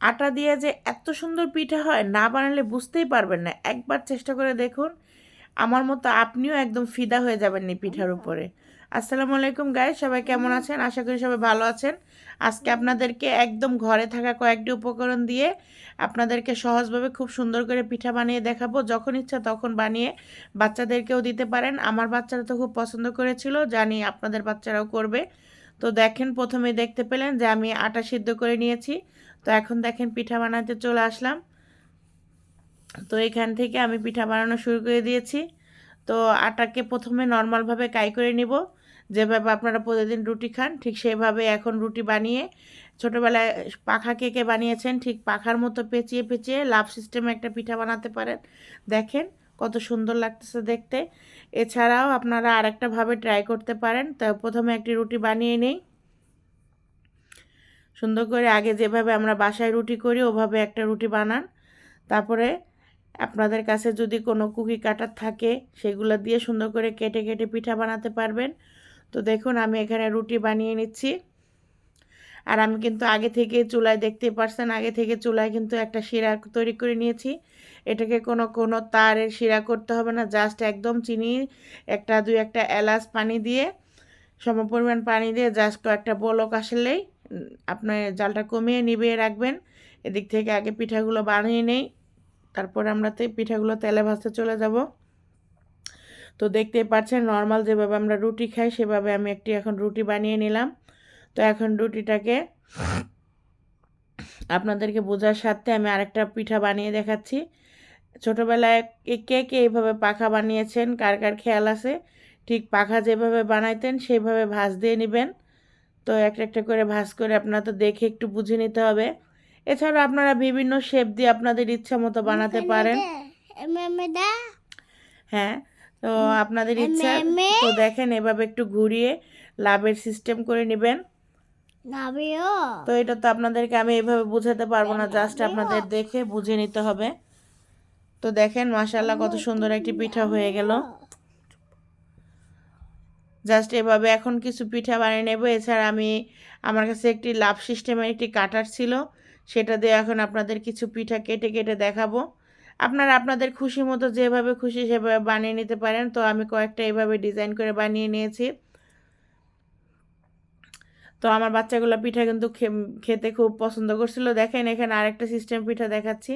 আটা দিয়ে যে এত সুন্দর পিঠা হয় না বানালে বুঝতেই পারবেন না। একবার চেষ্টা করে দেখুন আমার মতো আপনিও একদম ফিদা হয়ে যাবেন এই পিঠার উপরে। আসসালামু আলাইকুম গায়ে সবাই কেমন আছেন? আশা করি সবাই ভালো আছেন। আজকে আপনাদেরকে একদম ঘরে থাকা কয়েকটি উপকরণ দিয়ে আপনাদেরকে সহজভাবে খুব সুন্দর করে পিঠা বানিয়ে দেখাবো। যখন ইচ্ছা তখন বানিয়ে বাচ্চাদেরকেও দিতে পারেন। আমার বাচ্চারা তো খুব পছন্দ করেছিল জানি আপনাদের বাচ্চারাও করবে। তো দেখেন প্রথমে দেখতে পেলেন যে আমি আটা সিদ্ধ করে নিয়েছি। তো এখন দেখেন পিঠা বানাতে চলে আসলাম। তো এখান থেকে আমি পিঠা বানানো শুরু করে দিয়েছি। তো আটাকে প্রথমে নর্মালভাবে কাই করে নিব। যেভাবে আপনারা প্রতিদিন রুটি খান, ঠিক সেইভাবে এখন রুটি বানিয়ে ছোটোবেলায় পাখা কেকে বানিয়েছেন, ঠিক পাখার মতো পেঁচিয়ে পেঁচিয়ে লাভ সিস্টেমে একটা পিঠা বানাতে পারেন। দেখেন কত সুন্দর লাগতেছে দেখতে। এছাড়াও আপনারা আরেকটাভাবে ট্রাই করতে পারেন। তো প্রথমে একটি রুটি বানিয়ে নেই। সুন্দর করে আগে যেভাবে আমরা বাসায় রুটি করি, ওভাবে একটা রুটি বানান। তারপরে আপনাদের কাছে যদি কোনো কুকি কাটার থাকে, সেগুলো দিয়ে সুন্দর করে কেটে কেটে পিঠা বানাতে পারবেন। তো দেখুন, আমি এখানে রুটি বানিয়ে নিচ্ছি। আর আমি কিন্তু আগে থেকে চুলায় দেখতে পারছেন, আগে থেকে চুলায় কিন্তু একটা শিরা তৈরি করে নিয়েছি। এটাকে কোনো কোনো তারের শিরা করতে হবে না, জাস্ট একদম চিনি, একটা, দুই একটা এলাচ পানি দিয়ে, সমপরিমাণ পানি দিয়ে জাস্ট কয়েকটা বলক আসলেই আপনার জালটা কমিয়ে নিভিয়ে রাখবেন। এদিক থেকে আগে পিঠাগুলো বানিয়ে নেই। তারপর আমরা তো পিঠাগুলো তেলে ভাজতে চলে যাব। তো দেখতেই পাচ্ছেন নর্মাল যেভাবে আমরা রুটি খাই, সেভাবে আমি একটি এখন রুটি বানিয়ে নিলাম। তো এখন রুটিটাকে আপনাদেরকে বোঝার সাথে আমি আরেকটা পিঠা বানিয়ে দেখাচ্ছি। ছোটোবেলায় কে কে এইভাবে পাখা বানিয়েছেন? কার কার খেয়াল আছে? ঠিক পাখা যেভাবে বানাইতেন, সেইভাবে ভাজ দিয়ে নেবেন। তো একটা একটা করে ভাজ করে আপনার তো দেখে একটু বুঝে নিতে হবে। এছাড়া আপনারা বিভিন্ন শেপ দিয়ে আপনাদের ইচ্ছা মতো বানাতে পারেন। হ্যাঁ তো আপনাদের ইচ্ছা তো দেখেন এভাবে একটু ঘুরিয়ে লাভের সিস্টেম করে নেবেন। তো এটা তো আপনাদেরকে আমি এভাবে বুঝাতে পারব না জাস্ট আপনাদের দেখে বুঝে নিতে হবে। তো দেখেন মাসাল্লাহ কত সুন্দর একটি পিঠা হয়ে গেল। জাস্ট এভাবে এখন কিছু পিঠা বানিয়ে নেব। এছাড়া আমি, আমার কাছে একটি লাভ সিস্টেমের একটি কাটার ছিল, সেটা দিয়ে এখন আপনাদের কিছু পিঠা কেটে কেটে দেখাবো। আপনারা আপনাদের খুশি মতো যেভাবে খুশি সেভাবে বানিয়ে নিতে পারেন। তো আমি কয়েকটা এভাবে ডিজাইন করে বানিয়ে নিয়েছি। তো আমার বাচ্চাগুলো পিঠা কিন্তু খেতে খুব পছন্দ করছিল। দেখেন এখানে আরেকটা সিস্টেম পিঠা দেখাচ্ছি।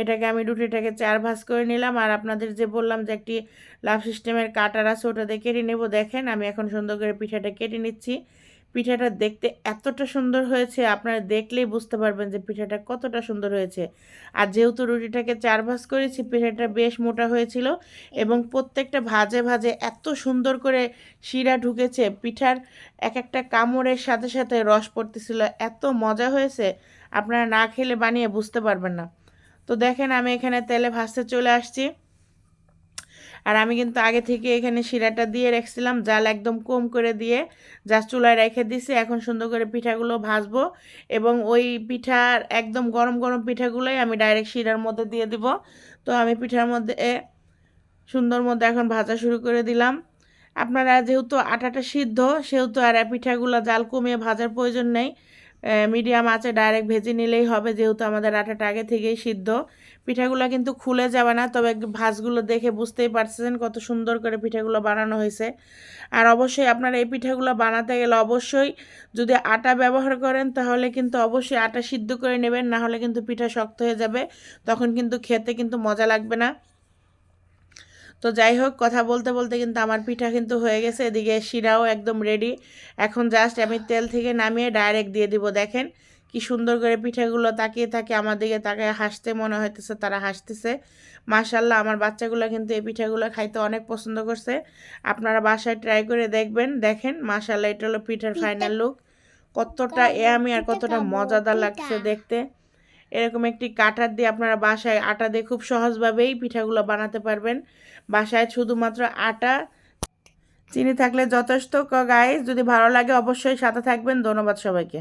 এটাকে আমি রুটিটাকে চার ভাজ করে নিলাম। আর আপনাদের যে বললাম যে একটি লাভ সিস্টেমের কাটার আছে ওটাতে কেটে নেব। দেখেন আমি এখন সুন্দর করে পিঠাটা কেটে নিচ্ছি। পিঠাটা দেখতে এতটা সুন্দর হয়েছে, আপনারা দেখলেই বুঝতে পারবেন যে পিঠাটা কতটা সুন্দর হয়েছে। আর যেহেতু রুটিটাকে চার ভাজ করেছি, পিঠাটা বেশ মোটা হয়েছিল এবং প্রত্যেকটা ভাজে ভাজে এত সুন্দর করে শিরা ঢুকেছে, পিঠার এক একটা কামড়ের সাথে সাথে রস পড়তেছিল, এত মজা হয়েছে, আপনারা না খেলে বানিয়ে বুঝতে পারবেন না। তো দেখেন আমি এখানে তেলে ভাজতে চলে আসছি। আর আমি কিন্তু আগে থেকে এখানে শিরাটা দিয়ে রেখেছিলাম, জাল একদম কম করে দিয়ে জাস্ট চুলায় রেখে দিছি। এখন সুন্দর করে পিঠাগুলো ভাজবো এবং ওই পিঠার একদম গরম গরম পিঠাগুলোই আমি ডাইরেক্ট শিরার মধ্যে দিয়ে দিব। তো আমি পিঠার মধ্যে সুন্দর মধ্যে এখন ভাজা শুরু করে দিলাম। আপনারা যেহেতু আটাটা সিদ্ধ, সেহেতু আর পিঠাগুলো জাল কমিয়ে ভাজার প্রয়োজন নেই। মিডিয়াম আছে, ডাইরেক্ট ভেজে নিলেই হবে, যেহেতু আমাদের আটাটা আগে থেকেই সিদ্ধ। পিঠাগুলো কিন্তু খুলে যাবে না, তবে ভাজগুলো দেখে বুঝতেই পারছেন কত সুন্দর করে পিঠাগুলো বানানো হয়েছে। আর অবশ্যই আপনারা এই পিঠাগুলো বানাতে গেলে অবশ্যই যদি আটা ব্যবহার করেন, তাহলে কিন্তু অবশ্যই আটা সিদ্ধ করে নেবেন, না হলে কিন্তু পিঠা শক্ত হয়ে যাবে, তখন কিন্তু খেতে কিন্তু মজা লাগবে না। তো যাই হোক কথা বলতে বলতে কিন্তু আমার পিঠা কিন্তু হয়ে গেছে। এদিকে শিরাও একদম রেডি এখন জাস্ট আমি তেল থেকে নামিয়ে ডাইরেক্ট দিয়ে দিব দেখেন কি সুন্দর করে পিঠাগুলো তাকিয়ে থাকে আমার দিকে তাকে হাসতে মনে হইতেছে তারা হাসতেছে। মাশাল্লাহ আমার বাচ্চাগুলো কিন্তু এই পিঠাগুলো খাইতে অনেক পছন্দ করছে। আপনারা বাসায় ট্রাই করে দেখবেন। দেখেন মাশাল্লাহ এটা হলো পিঠার ফাইনাল লুক কতটা এ আমি আর কতটা মজাদার লাগছে দেখতে। এরকম একটি কাটার দিয়ে আপনারা বাসায় আটা দিয়ে খুব সহজভাবেই পিঠাগুলো বানাতে পারবেন। বাসায় শুধুমাত্র আটা, চিনি থাকলে যথেষ্ট। গায়ে যদি ভালো লাগে অবশ্যই সাথে থাকবেন। ধন্যবাদ সবাইকে।